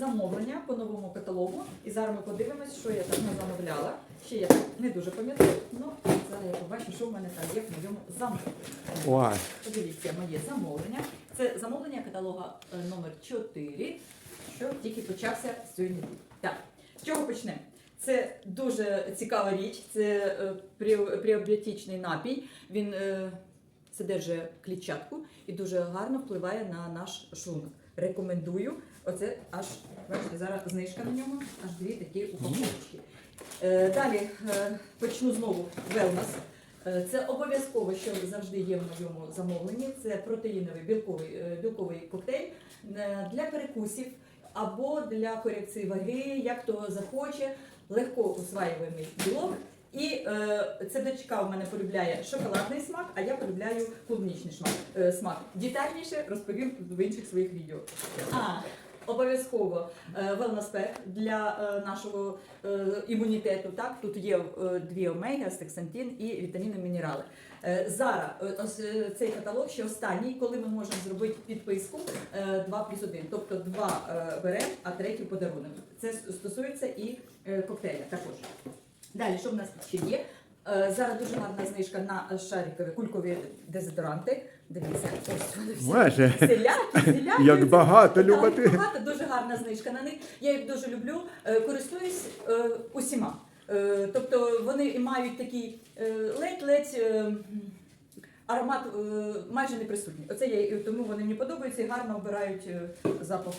замовлення по новому каталогу. І зараз ми подивимось, що я там не замовляла. Ще я не дуже пам'ятаю. Ну, зараз я побачу, що в мене там є в моєму замовленні. Подивіться, моє замовлення. Це замовлення каталога е, номер 4, що тільки почався неділі. Так, з чого почнемо? Це дуже цікава річ, це е, пріобіотичний напій. Він е, содержує клітчатку і дуже гарно впливає на наш шлунок. Рекомендую. Оце аж бачите, зараз знижка на ньому, аж дві такі упаковочки. Е, Далі е, почну знову wellness. Е, Це обов'язково, що завжди є в моєму замовленні. Це протеїновий білковий, е, білковий коктейль для перекусів або для корекції ваги, як хто захоче, легко усваюємий білок. І е, це дочка у мене полюбляє шоколадний смак, а я полюбляю клубнічний смак. Е, смак. Детальніше розповім в інших своїх відео. А, Обов'язково pack для е, нашого е, імунітету. Так, тут є е, дві омега, астексантин і вітаміни, мінерали. Зараз ось, цей каталог ще останній, коли ми можемо зробити підписку е, 2 плюс 1. Тобто два е, беремо, а третій подарунок. Це стосується і коктейля також. Далі, що в нас ще є? Е, Зараз дуже гарна знижка на шарикові кулькові дезодоранти. Дивіться, ось вони всі. Селяки, селяки. як багато Так, багато, дуже гарна знижка на них. Я їх дуже люблю. Е, Користуюсь е, усіма. Е, Тобто вони мають такий е, ледь-ледь е, аромат е, майже не присутній. Оце я і тому вони мені подобаються і гарно обирають е, запах.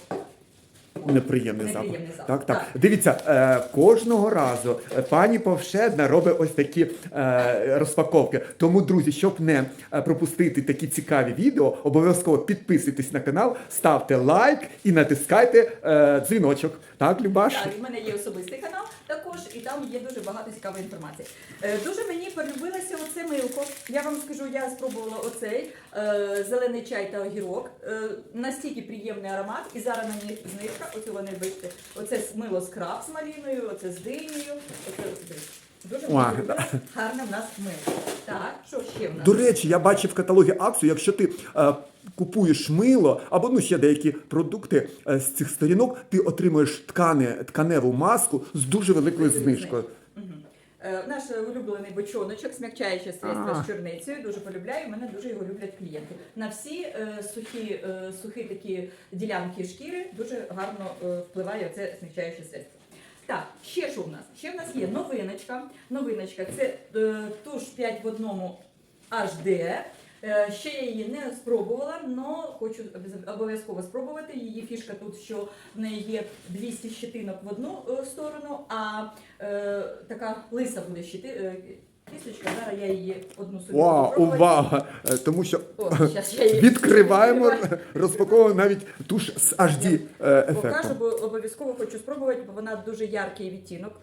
Неприємний запах. Неприємний запах, Так, так. Дивіться, е, кожного разу е, пані Повшедна робить ось такі е, розпаковки. Тому, друзі, щоб не е, пропустити такі цікаві відео, обов'язково підписуйтесь на канал, ставте лайк і натискайте е, дзвіночок. Так, Любаш? Так, в мене є особистий канал також, і там є дуже багато цікавої інформації. Е, дуже мені полюбилося оце милко. Я вам скажу, я спробувала оцей е, зелений чай та огірок. Е, настільки приємний аромат, і зараз на них знижка. Оце вони бачите. Оце з- мило скраб з маліною, оце з динею. Оце дивіться. дуже Ой. гарне в нас мило. Так, що ще в нас? До речі, я бачив в каталогі акцію, якщо ти е, купуєш мило або ну ще деякі продукти е, з цих сторінок, ти отримуєш ткане, тканеву маску з дуже великою знижкою. Е, Наш улюблений бочоночок, смягчаюче средство з чорницею, дуже полюбляю. Мене дуже його люблять клієнти. На всі е, сухі, е, сухі такі ділянки шкіри дуже гарно впливає це смягчаюче средство. Так, ще що в нас? Ще в нас є новиночка. Новиночка це туш 5 в одному HD. Е, Ще я її не спробувала, але хочу обов'яз- обов'язково спробувати. Її фішка тут, що в неї є 200 щетинок в одну е, сторону, а е, така лиса буде щити. Кісточка, зараз я її одну собі Вау, увага! Тому що О, я її відкриваємо, розпаковуємо навіть туш з HD е, Покажу, бо обов'язково хочу спробувати, бо вона дуже яркий відтінок.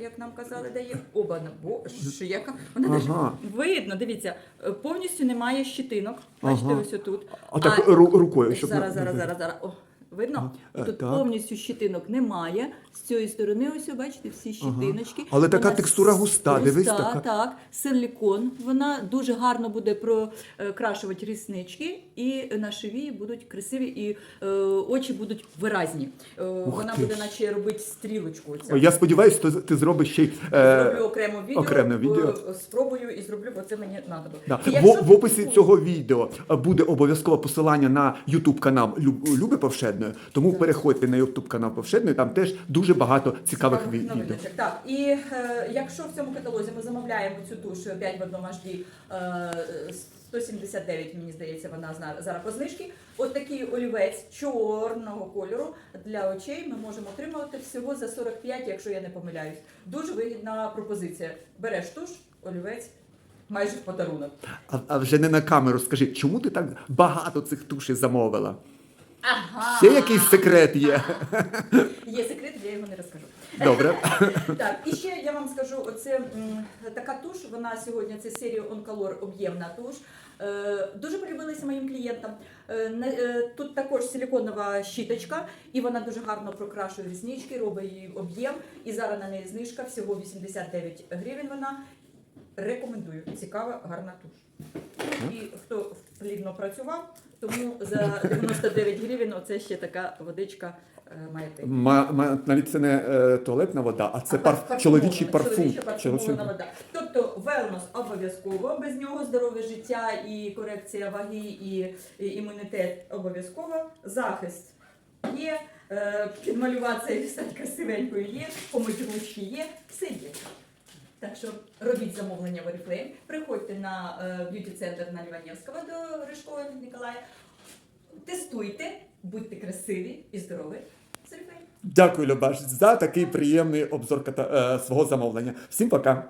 Як нам казали, дає оба на боже, яка вона Ага. навіть видно. Дивіться, е, повністю немає щитинок. Бачите, Ага. ось тут. А так ру- рукою, щоб зараз, зараз, зараз, зараз. О, видно? Е, Тут так. повністю щитинок немає. З цієї сторони, ось бачите, всі щитиночки. Але така текстура густа, дивись, така. Так, силікон. Вона дуже гарно буде прокрашувати ріснички, і на шиї будуть красиві, і е, очі будуть виразні. Е, вона ти буде наче робити стрілочку. Оця. О, Я сподіваюся, ти, ти зробиш ще й. е, Зроблю окремо відео, окреме відео. е, спробую і зроблю, бо це мені треба. Да. І В, якщо в описі ти- цього відео е, буде обов'язково посилання на YouTube канал Люб, Люби Повшедної. Тому Так. переходьте на YouTube канал Повшедної, там теж дуже багато цікавих відео. Так, і е, якщо в цьому каталозі ми замовляємо цю туш 5 в одному HD, е, 179, мені здається, вона зараз по знижці. От такий олівець чорного кольору для очей ми можемо отримувати всього за 45, якщо я не помиляюсь. Дуже вигідна пропозиція. Береш туш, олівець, майже в подарунок. А, а вже не на камеру скажи, чому ти так багато цих тушей замовила? Ага! Ще якийсь секрет є. Є секрет, я його не розкажу. Добре. Так, і ще я вам скажу, оце м, така туш. Вона сьогодні це серія Онколор об'ємна туш. Е, дуже полюбилася моїм клієнтам. Е, не- е, тут також силіконова щіточка, і вона дуже гарно прокрашує ріснички, робить її об'єм. І зараз на неї знижка всього 89 гривень. Вона рекомендую. Цікава, гарна туш. І хто плідно працював, тому за 99 гривень оце ще така водичка е, має пити. Ма, ма, навіть це не е, туалетна вода, а це А парф, парфумована, чоловічий парфум. чоловіча парфумована вода. Тобто велнос обов'язково, без нього здорове життя і корекція ваги, і, і імунітет обов'язково. Захист є, е, підмалюватися і стати красивенькою є, помити ручки є, все є. Так що робіть замовлення в Oriflame, приходьте на б'юті-центр на Ліванівського до Рижкова Ніколая, тестуйте, будьте красиві і здорові. З Oriflame. Дякую, Любаш, за такий приємний обзор е, свого замовлення. Всім пока.